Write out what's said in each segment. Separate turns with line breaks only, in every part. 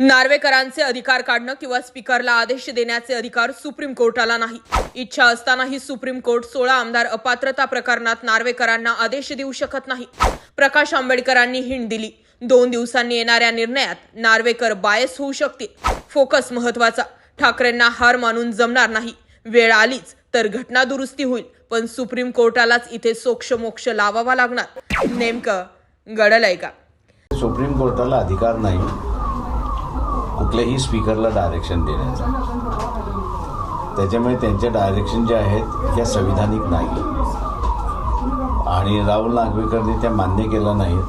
नार्वेकरांचे अधिकार काढणं किंवा स्पीकरला आदेश देण्याचे अधिकार सुप्रीम कोर्टाला नाही. इच्छा असतानाही सुप्रीम कोर्ट सोळा आमदार अपात्रता प्रकरणात नार्वेकरांना आदेश देऊ शकत नाही. प्रकाश आंबेडकरांनी हिंट दिली. दोन दिवसांनी येणाऱ्या निर्णयात नार्वेकर बायस होऊ शकतील. फोकस महत्त्वाचा ठाकरेंना हार मानून जमणार नाही. वेळ आलीच तर घटना दुरुस्ती होईल. पण सुप्रीम कोर्टालाच इथे सोक्ष मोक्ष लावावा लागणार. नेमकं घडलंय का?
सुप्रीम कोर्टाला अधिकार नाही. कुठल्याही स्पीकरला डायरेक्शन देण्याचा. त्याच्यामुळे त्यांचे डायरेक्शन जे आहेत त्या संविधानिक नाही. आणि राहुल नागवेकरने त्या मान्य केलं नाहीत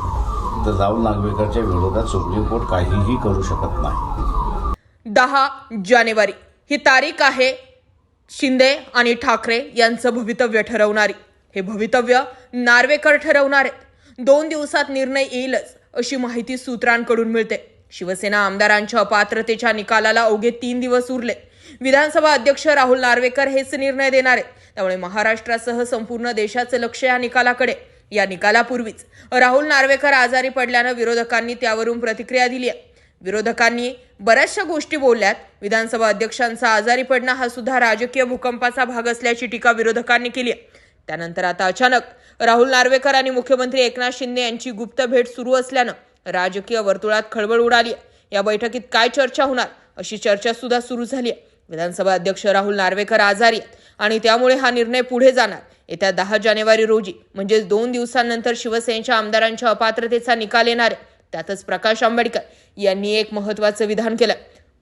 तर राहुल नागवेकरच्या विरोधात सुप्रीम कोर्ट काहीही करू शकत नाही.
दहा जानेवारी. ही तारीख आहे शिंदे आणि ठाकरे यांचं भवितव्य ठरवणारी. हे भवितव्य नार्वेकर ठरवणार आहेत. दोन दिवसात निर्णय येईलच अशी माहिती सूत्रांकडून मिळते. शिवसेना आमदारांच्या अपात्रतेच्या निकालाला अवघे तीन दिवस उरले. विधानसभा अध्यक्ष राहुल नार्वेकर हेच निर्णय देणार. आहेत त्यामुळे महाराष्ट्रासह संपूर्ण देशाचं लक्ष या निकालाकडे. या निकालापूर्वीच राहुल नार्वेकर आजारी पडल्यानं विरोधकांनी त्यावरून प्रतिक्रिया दिली आहे. विरोधकांनी बऱ्याचशा गोष्टी बोलल्यात. विधानसभा अध्यक्षांचा आजारी पडणं हा सुद्धा राजकीय भूकंपाचा भाग असल्याची टीका विरोधकांनी केली आहे. त्यानंतर आता अचानक राहुल नार्वेकर आणि मुख्यमंत्री एकनाथ शिंदे यांची गुप्त भेट सुरू असल्यानं राजकीय वर्तुळात खळबळ उडाली. या बैठकीत काय चर्चा होणार? अशी चर्चा सुद्धा सुरू झाली आहे. विधानसभा अध्यक्ष राहुल नार्वेकर आजारी आहेत आणि त्यामुळे हा निर्णय पुढे जाणार. येत्या दहा जानेवारी रोजी म्हणजेच दोन दिवसांनंतर शिवसेनेच्या आमदारांच्या अपात्रतेचा निकाल येणार आहे. त्यातच प्रकाश आंबेडकर यांनी एक महत्वाचं विधान केलं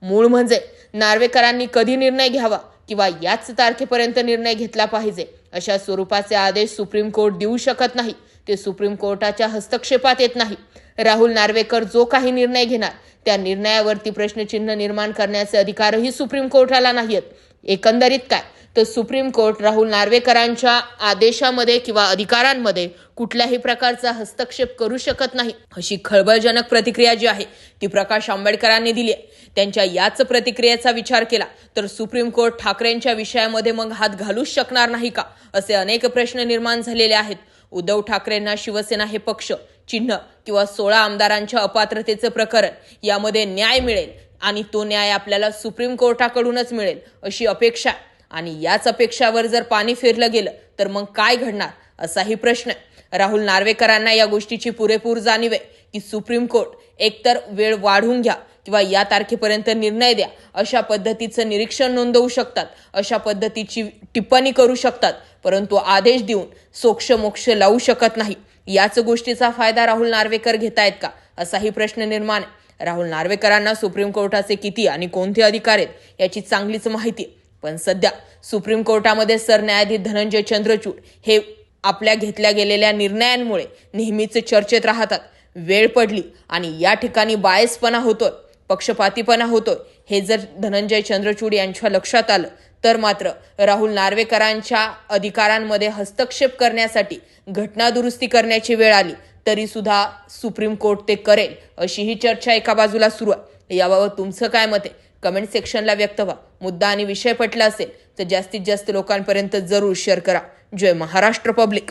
मूळ म्हणजे नार्वेकरांनी कधी निर्णय घ्यावा किंवा याच तारखेपर्यंत निर्णय घेतला पाहिजे अशा स्वरूपाचे आदेश सुप्रीम कोर्ट देऊ शकत नाही. ते सुप्रीम कोर्टाच्या हस्तक्षेपात येत नाही. राहुल नार्वेकर जो काही निर्णय घेणार त्या निर्णयावरती प्रश्नचिन्ह निर्माण करण्याचे अधिकारही सुप्रीम कोर्टाला नाहीत एकंदरीत काय? तर सुप्रीम कोर्ट राहुल नार्वेकरांच्या आदेशामध्ये किंवा अधिकारांमध्ये कुठल्याही प्रकारचा हस्तक्षेप करू शकत नाही. अशी खळबळजनक प्रतिक्रिया जी आहे ती प्रकाश आंबेडकरांनी दिली आहे. त्यांच्या याच प्रतिक्रियेचा विचार केला तर सुप्रीम कोर्ट ठाकरेंच्या विषयामध्ये मग हात घालूच शकणार नाही का? असे अनेक प्रश्न निर्माण झालेले आहेत. उद्धव ठाकरेंना शिवसेना हे पक्ष चिन्ह किंवा सोळा आमदारांच्या अपात्रतेचं प्रकरण यामध्ये न्याय मिळेल आणि तो न्याय आपल्याला सुप्रीम कोर्टाकडूनच मिळेल अशी अपेक्षा आणि याच अपेक्षावर जर पाणी फिरलं गेलं तर मग काय घडणार असाही प्रश्न आहे. राहुल नार्वेकरांना या गोष्टीची पुरेपूर जाणीव आहे की सुप्रीम कोर्ट एकतर वेळ वाढवून घ्या किंवा या तारखेपर्यंत निर्णय द्या अशा पद्धतीचं निरीक्षण नोंदवू शकतात अशा पद्धतीची टिप्पणी करू शकतात परंतु आदेश देऊन सोक्ष मोक्ष लावू शकत नाही. याच गोष्टीचा फायदा राहुल नार्वेकर घेतायत का? असाही प्रश्न निर्माण आहे. राहुल नार्वेकरांना सुप्रीम कोर्टाचे किती आणि कोणते अधिकार आहेत याची चांगलीच माहिती आहे. पण सध्या सुप्रीम कोर्टामध्ये सरन्यायाधीश धनंजय चंद्रचूड हे आपल्या घेतल्या गेलेल्या निर्णयांमुळे नेहमीच चर्चेत राहतात. वेळ पडली आणि या ठिकाणी बायसपणा होतोय पक्षपातीपणा होतोय. हे जर धनंजय चंद्रचूड यांच्या लक्षात आलं तर मात्र राहुल नार्वेकरांच्या अधिकारांमध्ये हस्तक्षेप करण्यासाठी घटना दुरुस्ती करण्याची वेळ आली तरी सुद्धा सुप्रीम कोर्ट ते करेल अशी ही चर्चा एका बाजूला सुरू आहे. याबाबत तुमचं काय मत आहे? कमेंट सेक्शनला व्यक्त व्हा. मुद्दा आणि विषय पटला असेल तर जास्तीत जास्त लोकांपर्यंत जरूर शेअर करा. जय महाराष्ट्र पब्लिक.